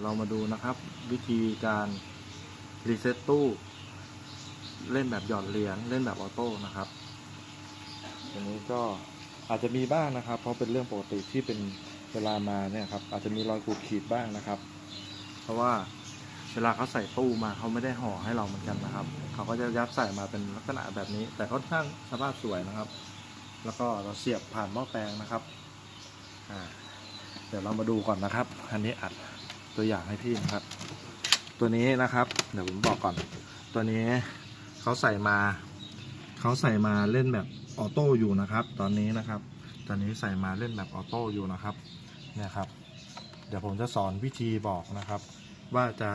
ยวเรามาดูนะครับ วิธีการรีเซ็ตตู้ เล่นแบบหยอดเหรียญเล่นแบบออโต้นะครับอันนี้ก็อาจจะมีบ้างนะครับ เพราะเป็นเรื่องปกติที่เป็นเวลามาเนี่ยครับ อาจจะมีรอยขูดขีดบ้างนะครับ เพราะว่าเวลาเขาใส่ตู้มาเขาไม่ได้ห่อให้เราเหมือนกันนะครับ เขาก็จะยัดใส่มาเป็นลักษณะแบบนี้ แต่ค่อนข้างสภาพสวยนะครับ แล้วก็เราเสียบผ่านหม้อแปลงนะครับอ่าเดี๋ยวเรามาดูก่อนนะครับ อันนี้อัด ตัวอย่างให้พี่นะครับ ตัวนี้นะครับ เดี๋ยวผมบอกก่อน ตัวนี้เขาใส่มาเขาใส่มาเล่นแบบออโต้อยู่นะครับ ตอนนี้นะครับ ตอนนี้ใส่มาเล่นแบบออโต้อยู่นะครับเนี่ยครับ เดี๋ยวผมจะสอนวิธีบอกนะครับ ว่าจะ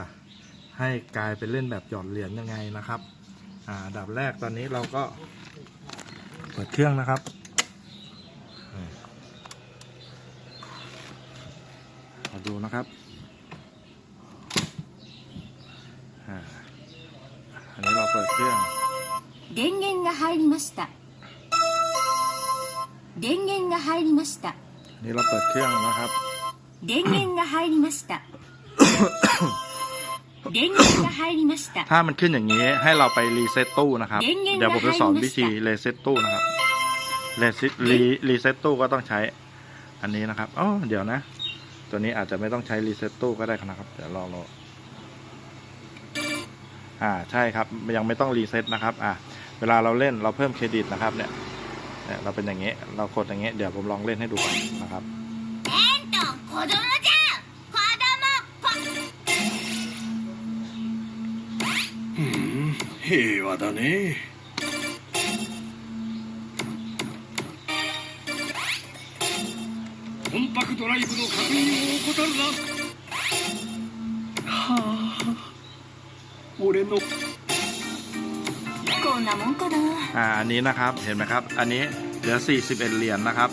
ให้กลายเป็นเล่นแบบหยอดเหรียญยังไงนะครับอ่าดับแรกตอนนี้เราก็เปิดเครื่องนะครับมาดูนะครับอ่าอันนี้เราเปิดเครื่อง 電源が入りました電源が入りました อันนี้เราเปิดเครื่องนะครับ 電源が入りました電源が入りました ถ้ามันขึ้นอย่างนี้ให้เราไปรีเซ็ตตู้นะครับ เด้งๆ เดี๋ยวผมจะสอน นะคะ วิธีรีเซ็ตตู้นะครับรีเซ็ตรีรีเซ็ตตู้ก็ต้องใช้อันนี้นะครับอ๋อเดี๋ยวนะ ตัวนี้อาจจะไม่ต้องใช้รีเซ็ตตู้ก็ได้นะครับ เดี๋ยวรอรอ อ่าใช่ครับยังไม่ต้องรีเซ็ตนะครับ อ่าเวลาเราเล่นเราเพิ่มเครดิตนะครับ เนี่ยเนี่ยเราเป็นอย่างนี้ เรากดอย่างนี้ เดี๋ยวผมลองเล่นให้ดูก่อนนะครับ と子供じゃん子供ポ平和だねコンパクドライブの確認を怠るな 俺のこんなもんかな อ่าอันนี้นะครับเห็นไหมครับ อันนี้เหลือ 41 เหรียญนะครับ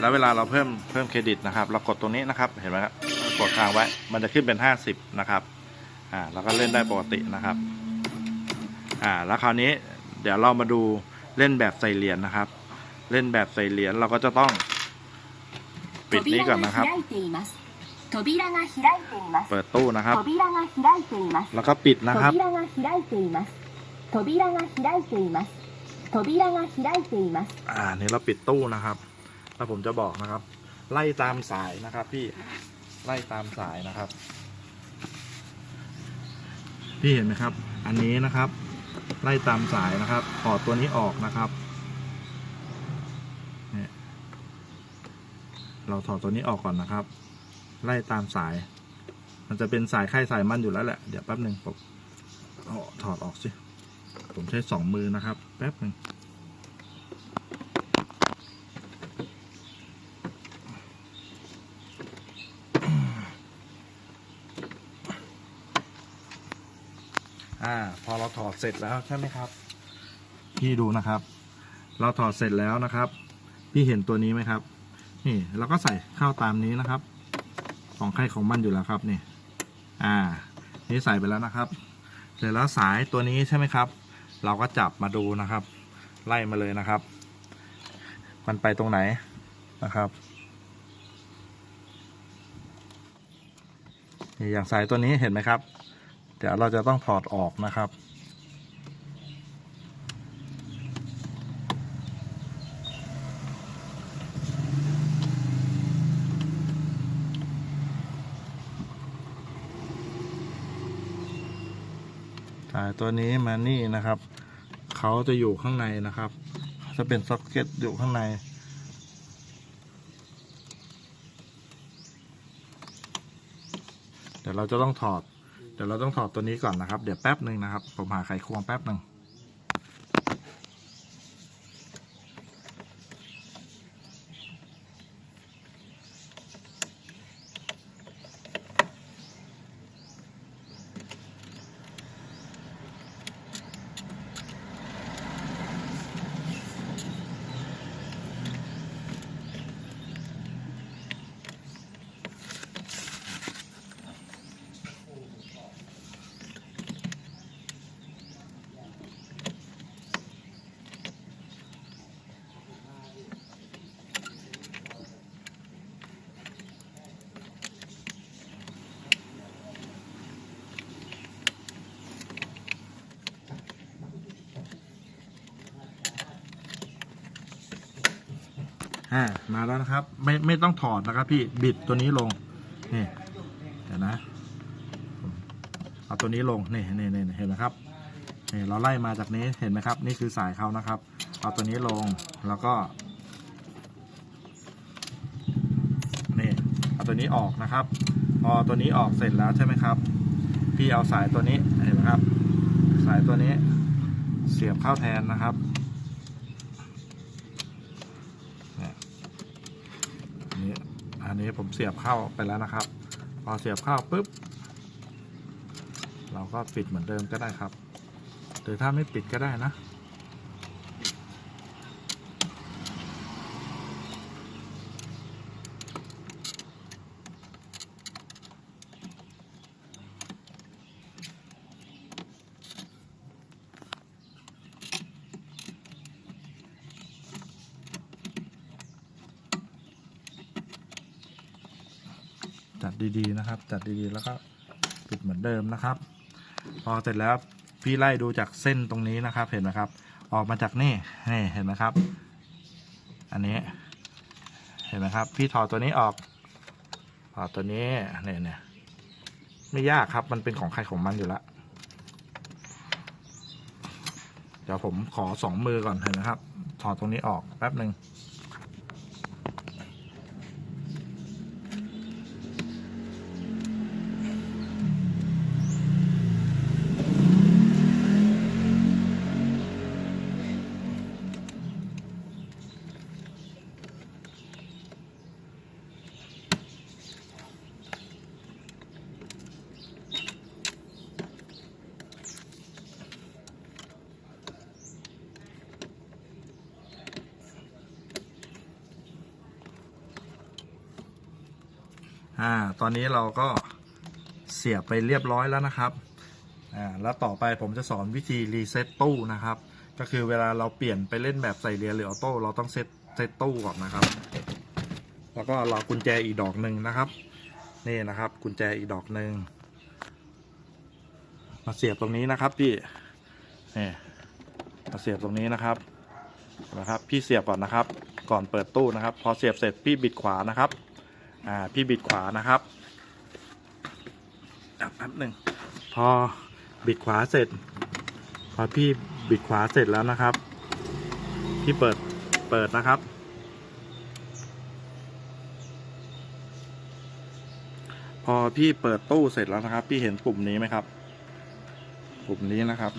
แล้วเวลาเราเพิ่มเพิ่มเครดิตนะครับ เรากดตรงนี้นะครับ เห็นไหมครับกดค้างไว้ มันจะขึ้นเป็น 50 นะครับ อ่าเราก็เล่นได้ปกตินะครับ อ่า แล้วคราวนี้เดี๋ยวเรามาดูเล่นแบบใส่เหรียญนะครับ เล่นแบบใส่เหรียญเราก็จะต้องปิดนี้ก่อนนะครับ 開いています 扉が開いています เปิดตู้นะครับ 扉が開いています แล้วก็ปิดนะครับ 扉が開いています扉が開いています扉が開いています อ่านี่เราปิดตู้นะครับ แล้วผมจะบอกนะครับ ไล่ตามสายนะครับ พี่ไล่ตามสายนะครับ พี่เห็นไหมครับ อันนี้นะครับ ไล่ตามสายนะครับถอดตัวนี้ออกนะครับเนี่ยเราถอดตัวนี้ออกก่อนนะครับ ไล่ตามสาย มันจะเป็นสายไข่สายมันอยู่แล้วแหละ เดี๋ยวแป๊บหนึ่งผมเอาถอดออกสิ ผมใช้สองมือนะครับ แป๊บหนึ่งอ่า พอเราถอดเสร็จแล้วใช่ไหมครับ พี่ดูนะครับ เราถอดเสร็จแล้วนะครับ พี่เห็นตัวนี้ไหมครับ นี่เราก็ใส่เข้าตามนี้นะครับ ของใครของมันอยู่แล้วครับนี่อ่า นี่ใส่ไปแล้วนะครับ เสร็จแล้วสายตัวนี้ใช่ไหมครับ เราก็จับมาดูนะครับ ไล่มาเลยนะครับ มันไปตรงไหนนะครับนี่อย่างสายตัวนี้เห็นไหมครับ เดี๋ยวเราจะต้องถอดออกนะครับ ตัวนี้มานี่นะครับ เขาจะอยู่ข้างในนะครับ จะเป็นซ็อกเก็ตอยู่ข้างใน เดี๋ยวเราจะต้องถอด เดี๋ยวเราต้องถอดตัวนี้ก่อนนะครับ เดี๋ยวแป๊บหนึ่งนะครับ ผมหาไขควงแป๊บหนึ่ง อ่ามาแล้วนะครับ ไม่ไม่ต้องถอดนะครับพี่บิดตัวนี้ลงนี่เดี๋ยวนะเอาตัวนี้ลงนี่นี่นี่เห็นไหมครับนี่เราไล่มาจากนี้เห็นไหมครับ นี่คือสายเขานะครับ เอาตัวนี้ลงแล้วก็นี่เอาตัวนี้ออกนะครับ พอตัวนี้ออกเสร็จแล้วใช่ไหมครับ พี่เอาสายตัวนี้เห็นไหมครับ สายตัวนี้เสียบเข้าแทนนะครับเนี่ยอันนี้อั นนี้ผมเสียบเข้าไปแล้วนะครับ พอเสียบเข้าปุ๊บ เราก็ปิดเหมือนเดิมก็ได้ครับ หรือถ้าไม่ปิดก็ได้นะ จัดดีๆนะครับ จัดดีๆแล้วก็ปิดเหมือนเดิมนะครับ พอเสร็จแล้วพี่ไล่ดูจากเส้นตรงนี้นะครับเห็นไหมครับ ออกมาจากนี่นี่เห็นไหมครับ อันนี้ เห็นไหมครับ พี่ถอดตัวนี้ออกถอดตัวนี้เนี่ยเนี่ยไม่ยากครับ มันเป็นของใครของมันอยู่แล้วเดี๋ยวผมขอสองมือก่อนเห็นไหมครับ ถอดตรงนี้ออกแป๊บหนึ่ง อ่าตอนนี้เราก็เสียบไปเรียบร้อยแล้วนะครับอ่าแล้วต่อไปผมจะสอนวิธีรีเซ็ตตู้นะครับ ก็คือเวลาเราเปลี่ยนไปเล่นแบบใส่เรียนหรือออโต้เราต้องเซตเซตตู้ก่อนนะครับ แล้วก็เรากุญแจอีกดอกหนึ่งนะครับ นี่นะครับกุญแจอีกดอกหนึ่งมาเสียบตรงนี้นะครับพี่นี่มาเสียบตรงนี้นะครับนะครับ พี่เสียบก่อนนะครับ ก่อนเปิดตู้นะครับ พอเสียบเสร็จพี่บิดขวานะครับ อ่าพี่บิดขวานะครับอะแป๊บหนึ่งพอบิดขวาเสร็จ พอพี่บิดขวาเสร็จแล้วนะครับ พี่เปิดเปิดนะครับ พอพี่เปิดตู้เสร็จแล้วนะครับ พี่เห็นปุ่มนี้ไหมครับ ปุ่มนี้นะครับ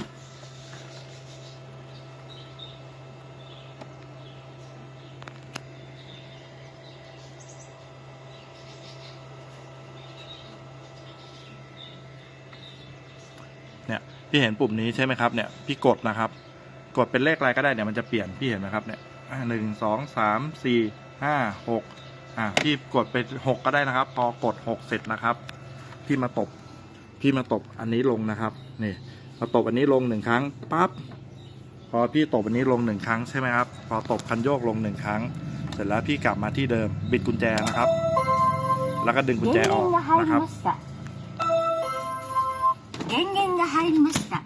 พี่เห็นปุ่มนี้ใช่ไหมครับเนี่ยพี่กดนะครับ กดเป็นเลขอะไรก็ได้เนี่ยมันจะเปลี่ยนพี่เห็นไหมครับเนี่ยหนึ่งสองสามสี่ห้าหกอ่าพี่กดไปหกก็ได้นะครับ พอกดหกเสร็จนะครับ พี่มาตบพี่มาตบอันนี้ลงนะครับนี่มาตบอันนี้ลงหนึ่งครั้งปั๊บพอพี่ตบอันนี้ลงหนึ่งครั้งใช่ไหมครับ พอตบคันโยกลงหนึ่งครั้ง เสร็จแล้วพี่กลับมาที่เดิมบิดกุญแจนะครับ แล้วก็ดึงกุญแจออกนะครับ 電源が入りました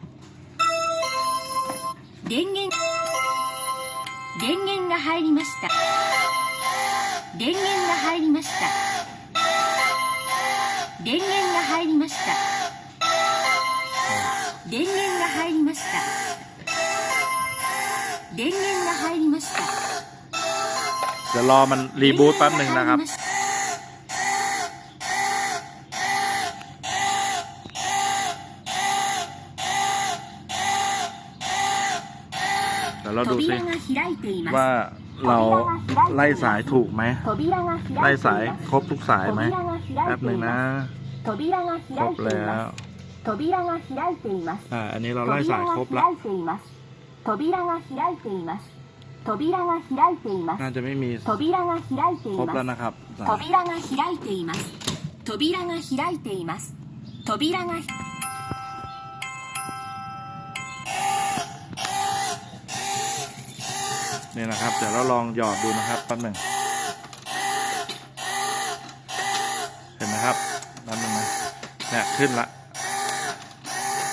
電源電源が入りました電源が入りました電源が入りました電源が入りました電源が入りました เดี๋ยวรอมันรีบูตแป๊บหนึ่งนะครับ ราดูสิว่าเราไล่สายถูกไหมไล่สายครบทุกสายไหมแป๊บหนึ่งนะครบแล้วอ่าอันนี้เราไล่สายครบแล้วน่าจะไม่มีครบแล้วนะครับสาย นี่นะครับเดี๋ยวเราลองหยอดดูนะครับแป๊บหนึ่งเห็นไหมครับแป๊บหนึ่งนะเนี่ยขึ้นละ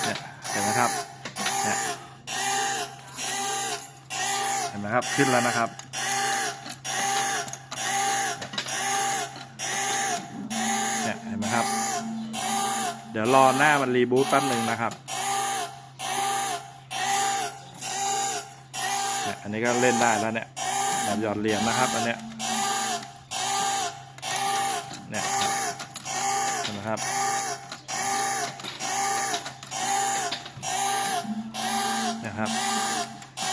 เนี่ยเห็นไหมครับเนี่ยเห็นไหมครับขึ้นแล้วนะครับเนี่ยเห็นไหมครับ เดี๋ยวรอหน้ามันรีบูตแป๊บหนึ่งนะครับ อันนี้ก็เล่นได้แล้วเนี่ยแบบหยอดเหรียญนะครับอันเนี้ยเนี่ยนะครับนะครับ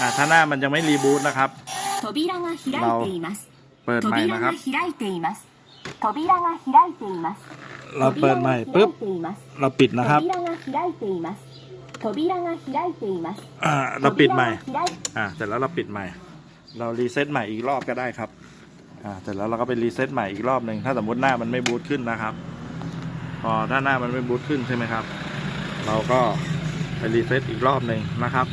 อ่าถ้าหน้ามันยังไม่รีบูตนะครับเราเปิดใหม่นะครับเราเปิดใหม่ปุ๊บเราปิดนะครับเราปิดใหม่ อ่าเสร็จแล้วเราปิดใหม่ เรารีเซ็ตใหม่อีกรอบก็ได้ครับอ่าเสร็จแล้วเราก็ไปรีเซ็ตใหม่อีกรอบหนึ่งถ้าสมมติหน้ามันไม่บูตขึ้นนะครับ พอถ้าหน้ามันไม่บูตขึ้นใช่ไหมครับ เราก็ไปรีเซ็ตอีกรอบหนึ่งนะครับ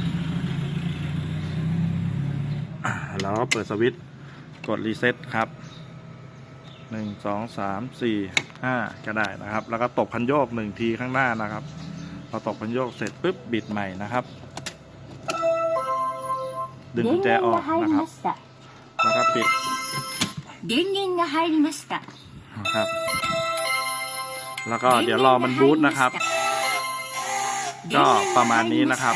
อ่าแล้วก็เปิดสวิตช์กดรีเซ็ตครับหนึ่งสองสามสี่ห้าก็ได้นะครับ แล้วก็ตบคันโยกหนึ่งทีข้างหน้านะครับ พอตบคันโยกเสร็จปุ๊บบิดใหม่นะครับ ดึงกุญแจออกนะครับแล้วก็ปิดนะครับ แล้วก็เดี๋ยวรอมันบูตนะครับ ก็ประมาณนี้นะครับ